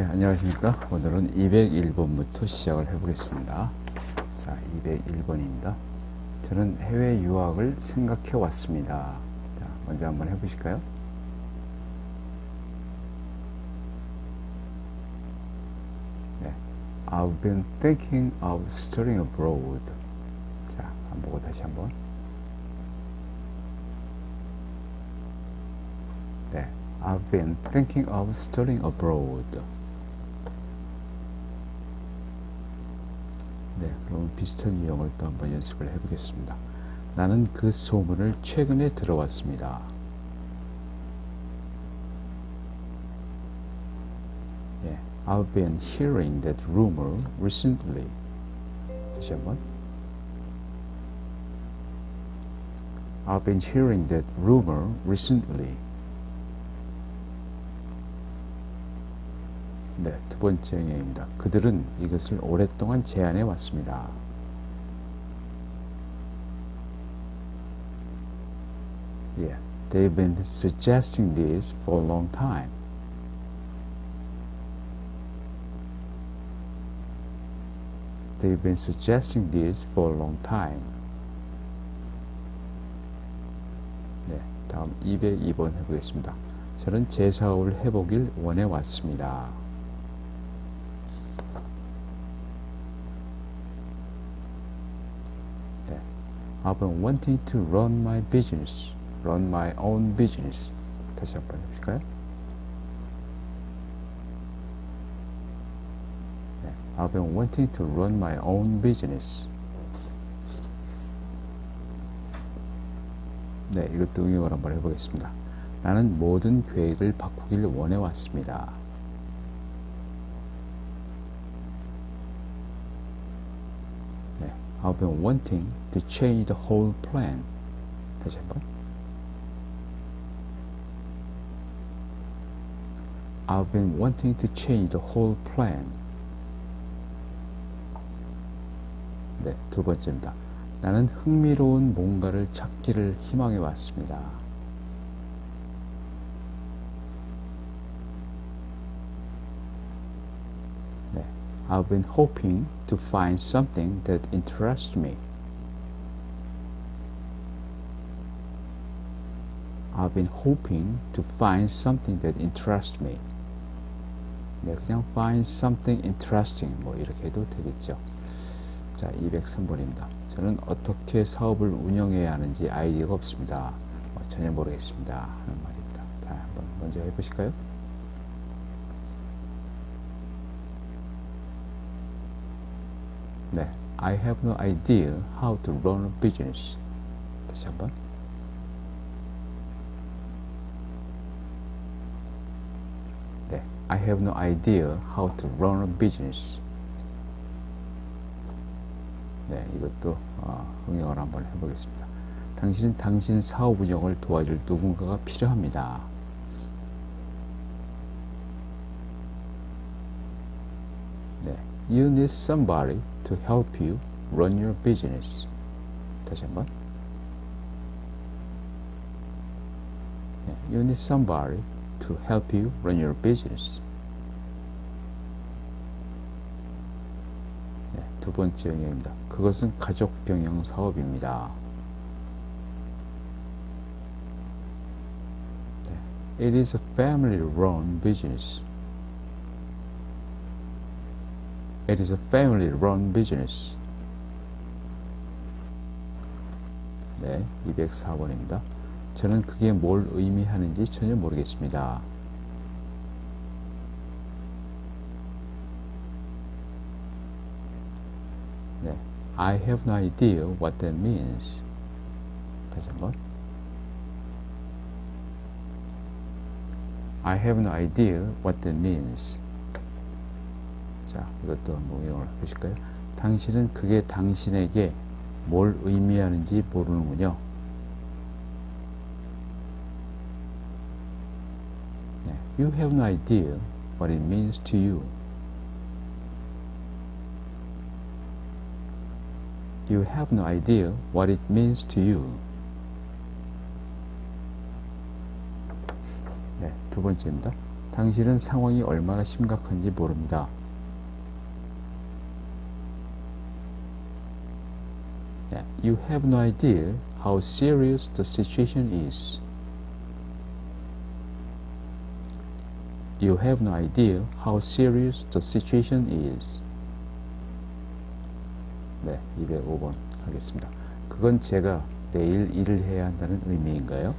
예, 안녕하십니까. 오늘은 201번부터 시작을 해보겠습니다. 자, 201번입니다. 저는 해외 유학을 생각해 왔습니다. 자, 먼저 한번 해보실까요? 네. I've been thinking of studying abroad. 자, 한번 보고 다시 한번. 네. I've been thinking of studying abroad. 네, 그럼 비슷한 유형을 또 한번 연습을 해보겠습니다. 나는 그 소문을 최근에 들어왔습니다. 예, I've been hearing that rumor recently. 다시 한번. I've been hearing that rumor recently. 네, 두 번째 행위입니다. 그들은 이것을 오랫동안 제안해 왔습니다. Yeah, they've been suggesting this for a long time. They've been suggesting this for a long time. 네, 다음 202번 해보겠습니다. 저는 제 사업을 해보길 원해 왔습니다. I've been wanting to run my business, run my own business. 다시 한번 해보실까요? 네, I've been wanting to run my own business. 네, 이것도 응용을 한번 해보겠습니다. 나는 모든 계획을 바꾸길 원해왔습니다. 네, I've been wanting to change the whole plan. 다시 한번. I've been wanting to change the whole plan. 네, 두 번째입니다. 나는 흥미로운 뭔가를 찾기를 희망해 왔습니다. 네, I've been hoping to find something that interests me. I've been hoping to find something that interests me. 네, 그냥 find something interesting 뭐 이렇게 해도 되겠죠. 자, 203번입니다. 저는 어떻게 사업을 운영해야 하는지 아이디어가 없습니다. 뭐 전혀 모르겠습니다. 하는 말입니다. 자, 한번 먼저 해보실까요? 네, I have no idea how to run a business. 다시 한번. 네, I have no idea how to run a business. 네, 이것도 어, 응용을 한번 해보겠습니다. 당신은 당신 사업 운영을 도와줄 누군가가 필요합니다. you need somebody to help you run your business. 다시 한번. 네, you need somebody to help you run your business. 네, 두 번째 영역입니다. 그것은 가족 경영 사업입니다. 네, It is a family-run business. It is a family-run business. 네, 204번입니다. 저는 그게 뭘 의미하는지 전혀 모르겠습니다. 네, I have no idea what that means. 다시 한번. I have no idea what that means. 자, 이것도 한번 응용을 해보실까요? 당신은 그게 당신에게 뭘 의미하는지 모르는군요. 네, You have no idea what it means to you. You have no idea what it means to you. 네, 두 번째입니다. 당신은 상황이 얼마나 심각한지 모릅니다. 네, You have no idea how serious the situation is. You have no idea how serious the situation is. 네, 205번 하겠습니다. 그건 제가 내일 일을 해야 한다는 의미인가요?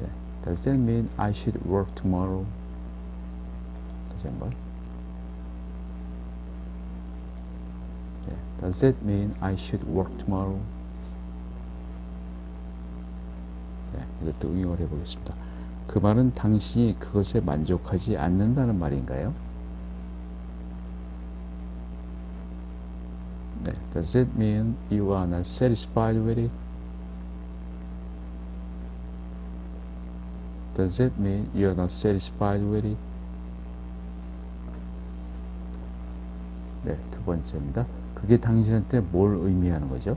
네, Does that mean I should work tomorrow? 다시 한번. Does that mean I should work tomorrow? 네, 이것도 응용을 해보겠습니다. 그 말은 당신이 그것에 만족하지 않는다는 말인가요? 네, Does it mean you are not satisfied with it? Does it mean you are not satisfied with it? 네, 두 번째입니다. 그게 당신한테 뭘 의미하는 거죠?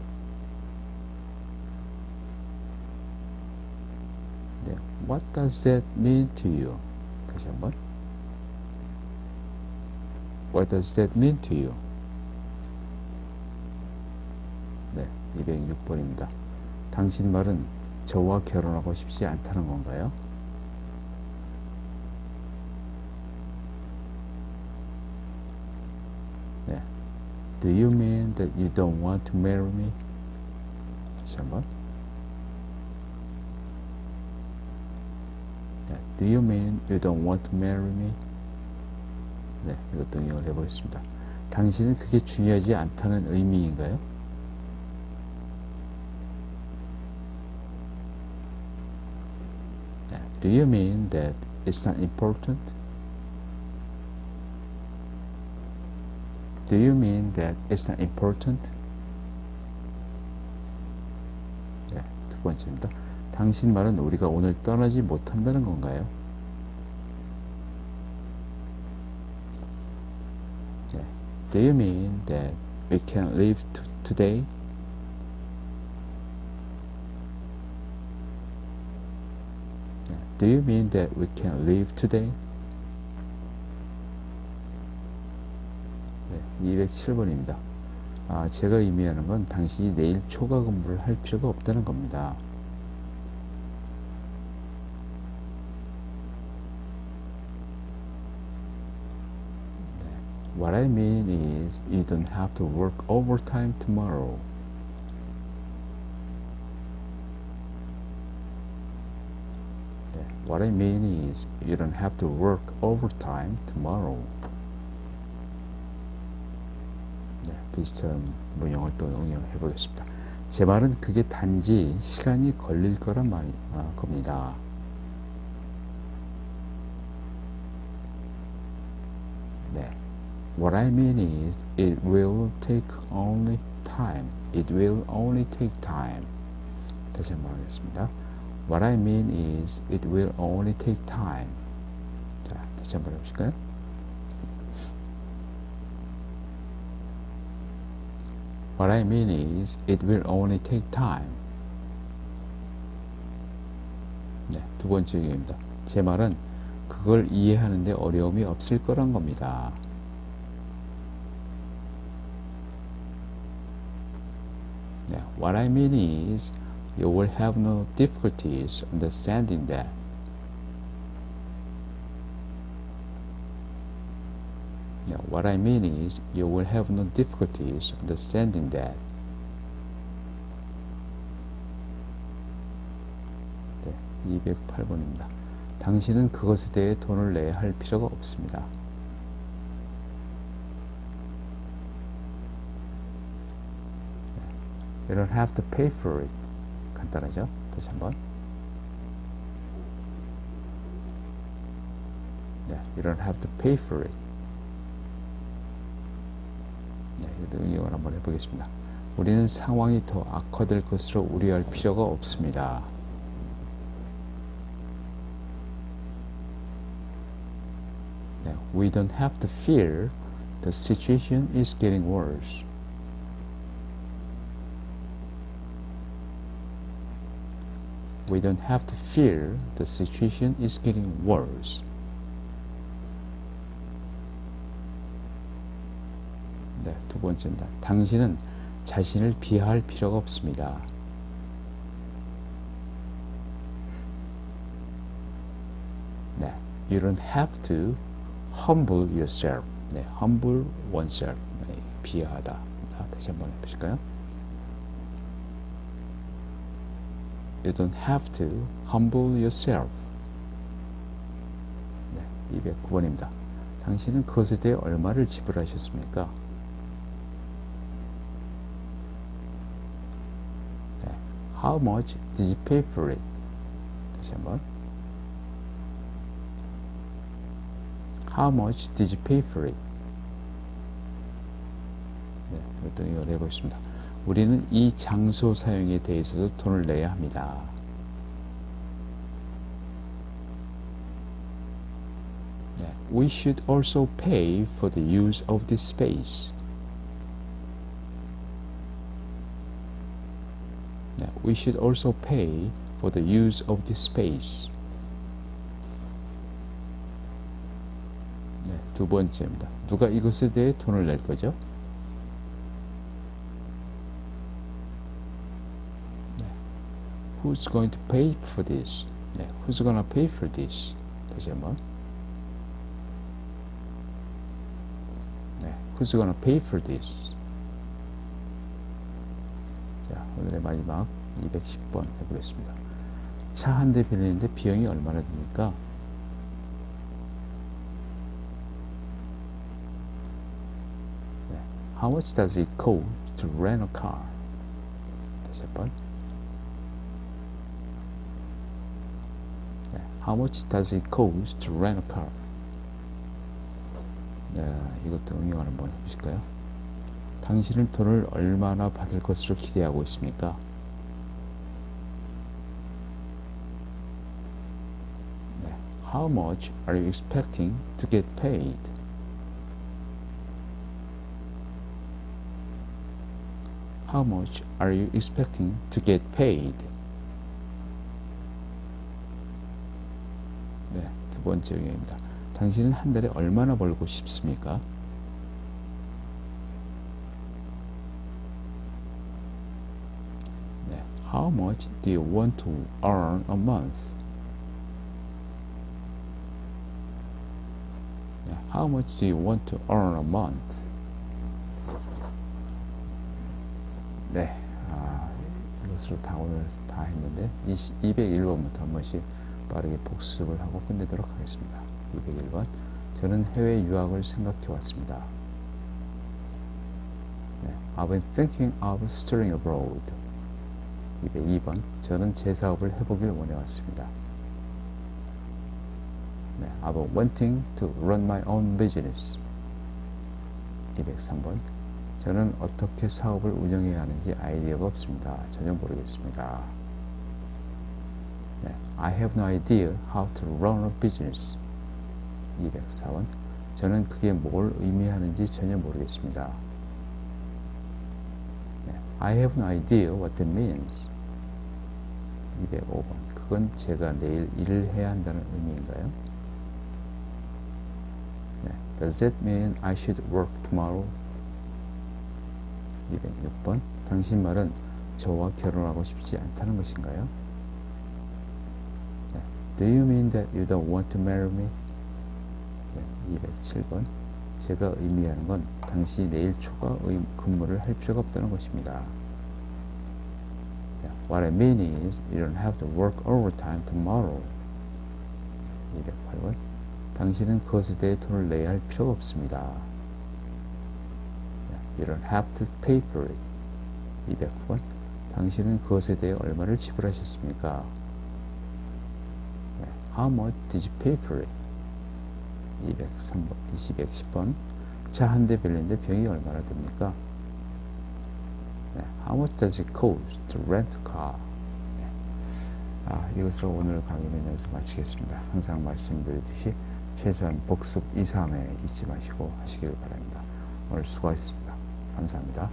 네, What does that mean to you? 다시 한번. What does that mean to you? 네, 206번입니다. 당신 말은 저와 결혼하고 싶지 않다는 건가요? Do you mean that you don't want to marry me? 다시 한번. 네. Do you mean you don't want to marry me? 네, 이것도 응용을 해보겠습니다. 당신은 그게 중요하지 않다는 의미인가요? 네. Do you mean that it's not important? Do you mean that it's not important? 네, 두 번째입니다. 당신 말은 우리가 오늘 떠나지 못한다는 건가요? 네. Do you mean that we can leave to today? 네. Do you mean that we can leave today? 네, 207번입니다. 아, 제가 의미하는 건 당신이 내일 초과 근무를 할 필요가 없다는 겁니다. 네, What I mean is you don't have to work overtime tomorrow. 네, What I mean is you don't have to work overtime tomorrow. 네, 비슷한 문형을 또 응용해 보겠습니다. 제 말은 그게 단지 시간이 걸릴 거란 말 아, 겁니다. 네. What I mean is it will take only time. It will only take time. 다시 한번 하겠습니다. What I mean is it will only take time. 자, 다시 한번 해보실까요? What I mean is it will only take time. 네, 두 번째 얘기입니다. 제 말은 그걸 이해하는데 어려움이 없을 거란 겁니다. 네, what I mean is you will have no difficulties understanding that. Yeah, what I mean is you will have no difficulties understanding that. 네, 208번입니다. 당신은 그것에 대해 돈을 내야 할 필요가 없습니다. You don't have to pay for it. 간단하죠? 다시 한번. 네, you don't have to pay for it. 응용을 한번 해보겠습니다. 우리는 상황이 더 악화될 것으로 우려할 필요가 없습니다. 네, we don't have to fear the situation is getting worse. We don't have to fear the situation is getting worse. 두 번째입니다. 당신은 자신을 비하할 필요가 없습니다. 네, you don't have to humble yourself. 네, humble oneself. 네, 비하하다. 자, 다시 한번 해보실까요? You don't have to humble yourself. 네, 209번입니다. 당신은 그것에 대해 얼마를 지불하셨습니까? How much did you pay for it? 다시 한번. How much did you pay for it? 네, 이것도 이걸 해보겠습니다. 우리는 이 장소 사용에 대해서도 돈을 내야 합니다. 네, We should also pay for the use of this space. 네, We should also pay for the use of this space. 네, 두 번째입니다. 누가 이것에 대해 돈을 낼 거죠? 네. Who's going to pay for this? 네, who's gonna pay for this? 다시 한번. 네, who's gonna pay for this? 오늘의 마지막 210번 해보겠습니다. 차 한 대 빌리는데 비용이 얼마나 듭니까? 네, How much does it cost to rent a car? 다시 한번. 네, How much does it cost to rent a car? 네, 이것도 응용 한번 해보실까요? 당신은 돈을 얼마나 받을 것으로 기대하고 있습니까? 네, How much are you expecting to get paid? How much are you expecting to get paid? 네, 두 번째 의견입니다. 당신은 한 달에 얼마나 벌고 싶습니까? 네, How much you want to earn a month? 네, How much you want to earn a month? 네, 아, 이것으로 다 오늘 다 했는데 201번부터 한 번씩 빠르게 복습을 하고 끝내도록 하겠습니다. 201번 저는 해외 유학을 생각해 왔습니다. 네, I've been thinking of studying abroad. 202번 저는 제 사업을 해보길 원해 왔습니다. 네, I've wanting to run my own business. 203번 저는 어떻게 사업을 운영해야 하는지 아이디어가 없습니다. 전혀 모르겠습니다. 네, I have no idea how to run a business. 204번 저는 그게 뭘 의미하는지 전혀 모르겠습니다. 네, I have no idea what that means. 205번 그건 제가 내일 일을 해야 한다는 의미인가요? 네, Does that mean I should work tomorrow? 206번 당신 말은 저와 결혼하고 싶지 않다는 것인가요? 네. Do you mean that you don't want to marry me? 네. 207번 제가 의미하는 건 당신이 내일 초과 의, 근무를 할 필요가 없다는 것입니다. 네. What I mean is you don't have to work overtime tomorrow. 208번 당신은 그것에 대해 돈을 내야 할 필요가 없습니다. You don't have to pay for it. 200번. 당신은 그것에 대해 얼마를 지불하셨습니까? 네. How much did you pay for it? 203번, 210번. 차 한 대 빌리는데 병이 얼마나 듭니까? 네. How much does it cost to rent a car? 네. 아, 이것으로 오늘 강의는 여기서 마치겠습니다. 항상 말씀드리듯이 최소한 복습 2, 3회 잊지 마시고 하시기를 바랍니다. 오늘 수고하셨습니다. 감사합니다.